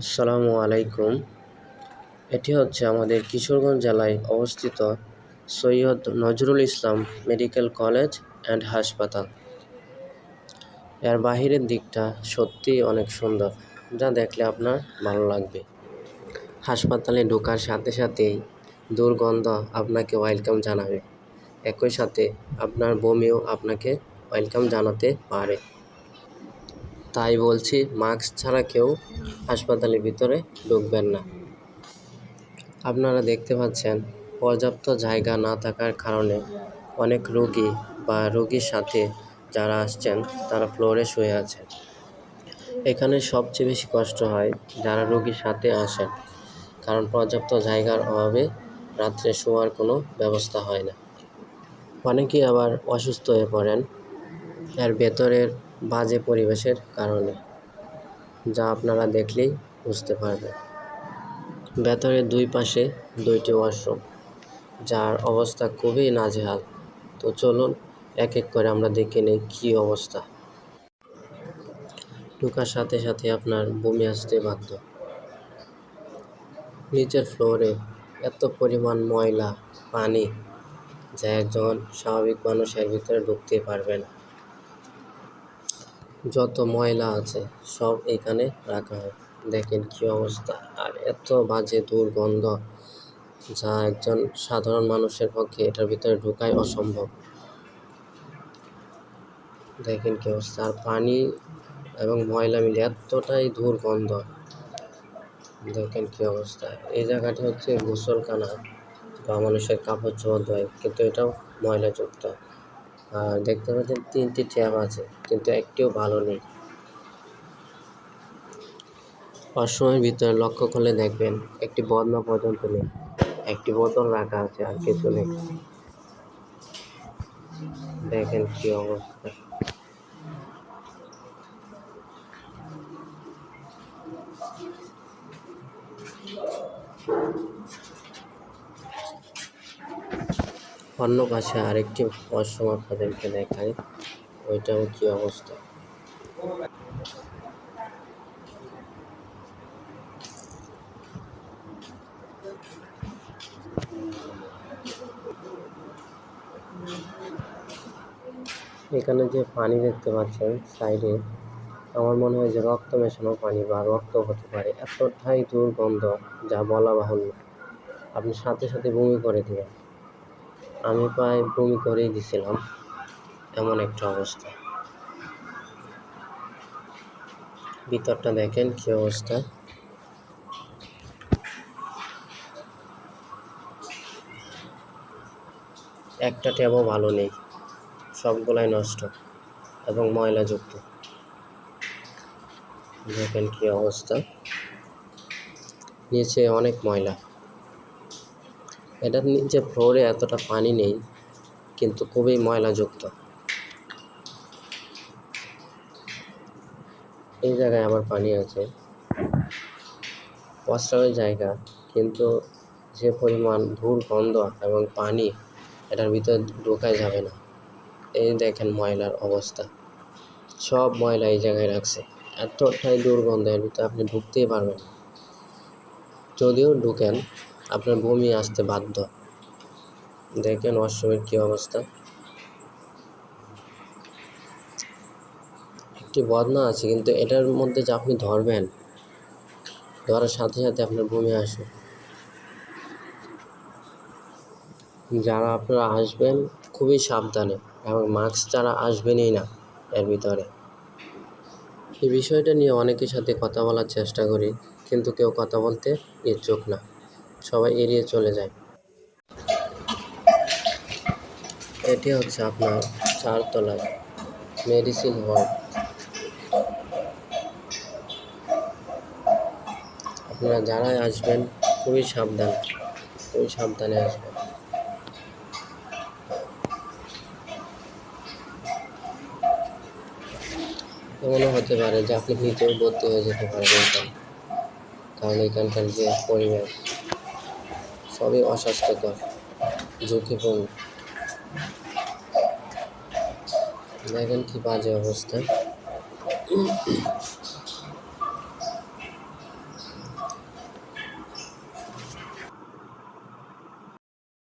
আসসালামু আলাইকুম। এটি হচ্ছে আমাদের কিশোরগঞ্জ জেলায় অবস্থিত Syed Nazrul Islam medical college and হাসপাতাল। এর বাহিরের দিকটা সত্যিই অনেক সুন্দর, যা দেখলে আপনার ভালো লাগবে। হাসপাতালে ঢোকার সাথে সাথেই দুর্গন্ধ আপনাকে ওয়েলকাম জানাবে। একই সাথে আপনার বমিও আপনাকে ওয়েলকাম জানাতে পারে। তাই বলছি, মাস্ক ছাড়া কেউ হাসপাতালের ভিতরে ঢুকবেন না। আপনারা দেখতে পাচ্ছেন, পর্যাপ্ত জায়গা না থাকার কারণে অনেক রোগী বা রোগীর সাথে যারা আসছেন, তারা ফ্লোরে শুয়ে আছেন। এখানে সবচেয়ে বেশি কষ্ট হয় যারা রোগীর সাথে আসেন, কারণ পর্যাপ্ত জায়গার অভাবে রাত্রে শোয়ার কোনো ব্যবস্থা হয় না। অনেকেই আবার অসুস্থ হয়ে পড়েন। এর ভেতরের বাজে পরিবেশের কারণে, যা আপনারা দেখলেই বুঝতে পারবেন। ভেতরের দুই পাশে দুইটি ওয়াশরুম, যার অবস্থা খুবই নাজেহাল। তো চলুন এক এক করে আমরা দেখে নিই কী অবস্থা। ঢোকার সাথে সাথে আপনার বমি আসতে বাধ্য। নিচের ফ্লোরে এত পরিমাণ ময়লা, পানি, যা একজন স্বাভাবিক মানুষের ভিতরে ঢুকতে পারবে না। যত ময়লা আছে, সব এখানে রাখা হয়। দেখেন কী অবস্থা। আর এত বাজে দুর্গন্ধ যা একজন সাধারণ মানুষের পক্ষে এটার ভিতরে ঢোকাই অসম্ভব। দেখেন কী অবস্থা। আর পানি এবং ময়লা মিলে এতটাই দুর্গন্ধ। দেখেন কী অবস্থা। এই জায়গাটি হচ্ছে গোসলখানা বা মানুষের কাপড় চোপড় ধোয়, কিন্তু এটাও ময়লাযুক্ত। আর দেখতে পাচ্ছেন তিনটি ট্যাপ আছে, কিন্তু একটিও ভালো নেই। ওয়াশরুমের ভিতরে লক্ষ্য করলে দেখবেন একটি বদনা পর্যন্ত নেই, একটি বোতল রাখা আছে আর কিছু নেই। দেখেন কি অবস্থা। অন্য পাশে আরেকটি ওয়াশরুম আপনাদেরকে দেখাই ওইটাও কি অবস্থা? এখানে যে পানি দেখতে পাচ্ছেন, সাইডে আমার মনে হয় যে রক্ত মেশানো পানি বা রক্ত হতে পারে, এতটাই দুর্গন্ধ যা বলা বাহুল্য। আপনি সাথে সাথে বমি করে দেবেন। আমি প্রায় বমি করেই দিছিলাম। এমন একটা অবস্থা। ভিতরটা দেখেন কি অবস্থা। একটা ট্যাবও ভালো নেই। সবগুলাই নষ্ট এবং ময়লাযুক্ত। দেখেন কি অবস্থা। নিচে অনেক ময়লা। এটার নিচে ফ্লোরে এতটা পানি নেই, কিন্তু খুবই ময়লাযুক্ত। এই জায়গায় আবার পানি আছে। প্রস্রাবের জায়গা, কিন্তু যে পরিমাণ দুর্গন্ধ এবং পানি এটার ভিতরে ঢোকাই যাবে না। এই দেখেন ময়লার অবস্থা। সব ময়লা এই জায়গায় রাখছে। এতটাই দুর্গন্ধ, এর ভিতরে আপনি ঢুকতেই পারবেন যদিও ঢুকেন আপনার বমি আসতে বাধ্য। দেখেন ওয়াশরুমের কী অবস্থা। একটি বদনা আছে, কিন্তু এটার মধ্যে যে আপনি ধরবেন, ধরার সাথে সাথে আপনার বমি আসবে। যারা আপনারা আসবেন, খুবই সাবধানে, এবং মাস্ক ছাড়া আসবেনই না এর ভিতরে। এই বিষয়টা নিয়ে অনেকের সাথে কথা বলার চেষ্টা করি, কিন্তু কেউ কথা বলতে ইচ্ছুক না। সবাই এড়িয়ে চলে যায়। এটি হচ্ছে আপনার চারতলায় মেডিসিন ওয়ার্ড আপনারা যারাই আসবেন, খুবই সাবধান, খুবই সাবধানে আসবেন। এমনও হতে পারে যে আপনি নিজেও ভর্তি হয়ে যেতে পারবেন কারণ এখানকার যে পরিবেশ সবই অস্বাস্থ্যকর ঝুঁকিপূর্ণ। দেখেন কি বাজে অবস্থা।